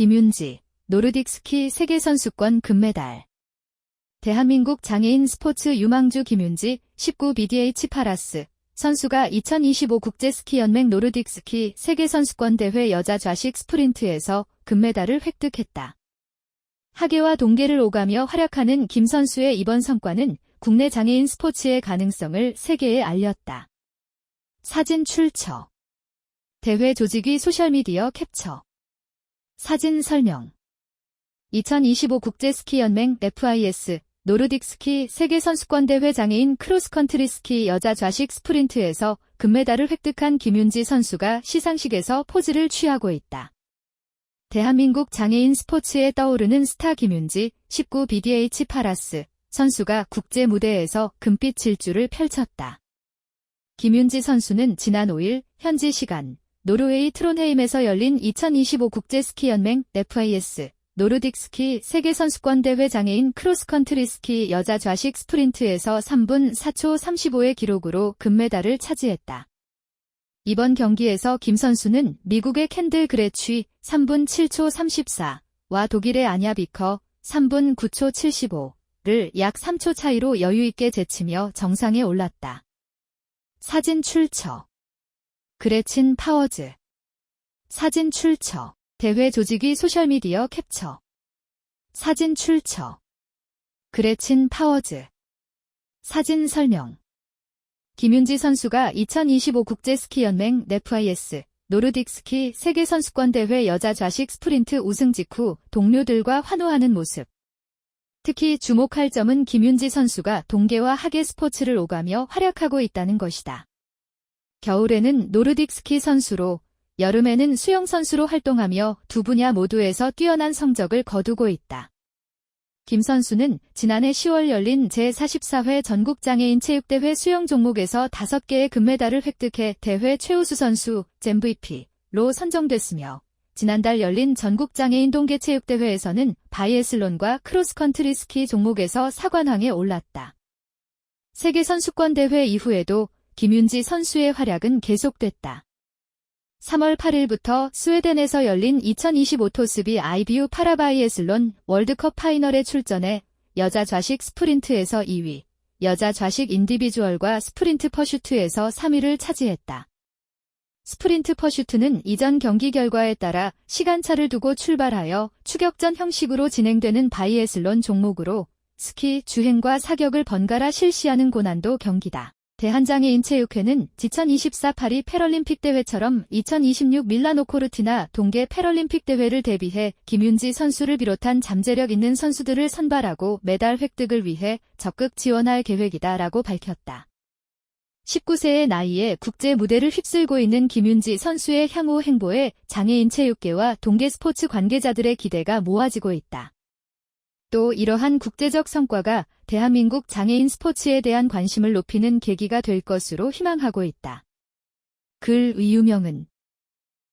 김윤지, 노르딕 스키 세계선수권 금메달. 대한민국 장애인 스포츠 유망주 김윤지 19BDH 파라스 선수가 2025 국제스키연맹 노르딕 스키 세계선수권 대회 여자 좌식 스프린트에서 금메달을 획득했다. 하계와 동계를 오가며 활약하는 김 선수의 이번 성과는 국내 장애인 스포츠의 가능성을 세계에 알렸다. 사진 출처 대회 조직위 소셜미디어 캡처 사진 설명 2025 국제스키연맹 FIS 노르딕 스키 세계선수권대회 장애인 크로스컨트리 스키 여자 좌식 스프린트에서 금메달을 획득한 김윤지 선수가 시상식에서 포즈를 취하고 있다. 대한민국 장애인 스포츠에 떠오르는 스타 김윤지 19 BDH 파라스 선수가 국제 무대에서 금빛 질주를 펼쳤다. 김윤지 선수는 지난 5일 현지 시간 노르웨이 트론헤임에서 열린 2025 국제스키연맹 FIS 노르딕 스키 세계선수권대회 장애인 크로스컨트리 스키 여자 좌식 스프린트에서 3분 4초 35의 기록으로 금메달을 차지했다. 이번 경기에서 김 선수는 미국의 캔들 그레취 3분 7초 34와 독일의 아냐 비커 3분 9초 75를 약 3초 차이로 여유있게 제치며 정상에 올랐다. 사진 출처 그레친 파워즈. 사진 출처. 대회 조직위 소셜미디어 캡처. 사진 출처. 그레친 파워즈. 사진 설명. 김윤지 선수가 2025 국제스키연맹 네프아이에스 노르딕 스키 세계선수권대회 여자 좌식 스프린트 우승 직후 동료들과 환호하는 모습. 특히 주목할 점은 김윤지 선수가 동계와 하계 스포츠를 오가며 활약하고 있다는 것이다. 겨울에는 노르딕 스키 선수로, 여름에는 수영 선수로 활동하며 두 분야 모두에서 뛰어난 성적을 거두고 있다. 김 선수는 지난해 10월 열린 제44회 전국장애인 체육대회 수영 종목에서 5개의 금메달을 획득해 대회 최우수 선수, MVP로 선정됐으며 지난달 열린 전국장애인 동계체육대회에서는 바이애슬론과 크로스컨트리 스키 종목에서 4관왕에 올랐다. 세계선수권대회 이후에도 김윤지 선수의 활약은 계속됐다. 3월 8일부터 스웨덴에서 열린 2025 토스비 아이비우 파라바이애슬론 월드컵 파이널에 출전해 여자 좌식 스프린트에서 2위, 여자 좌식 인디비주얼과 스프린트 퍼슈트에서 3위를 차지했다. 스프린트 퍼슈트는 이전 경기 결과에 따라 시간차를 두고 출발하여 추격전 형식으로 진행되는 바이애슬론 종목으로 스키, 주행과 사격을 번갈아 실시하는 고난도 경기다. 대한장애인 체육회는 2024 파리 패럴림픽 대회처럼 2026 밀라노 코르티나 동계 패럴림픽 대회를 대비해 김윤지 선수를 비롯한 잠재력 있는 선수들을 선발하고 메달 획득을 위해 적극 지원할 계획이다라고 밝혔다. 19세의 나이에 국제 무대를 휩쓸고 있는 김윤지 선수의 향후 행보에 장애인 체육계와 동계 스포츠 관계자들의 기대가 모아지고 있다. 또 이러한 국제적 성과가 대한민국 장애인 스포츠에 대한 관심을 높이는 계기가 될 것으로 희망하고 있다. 글 의유명은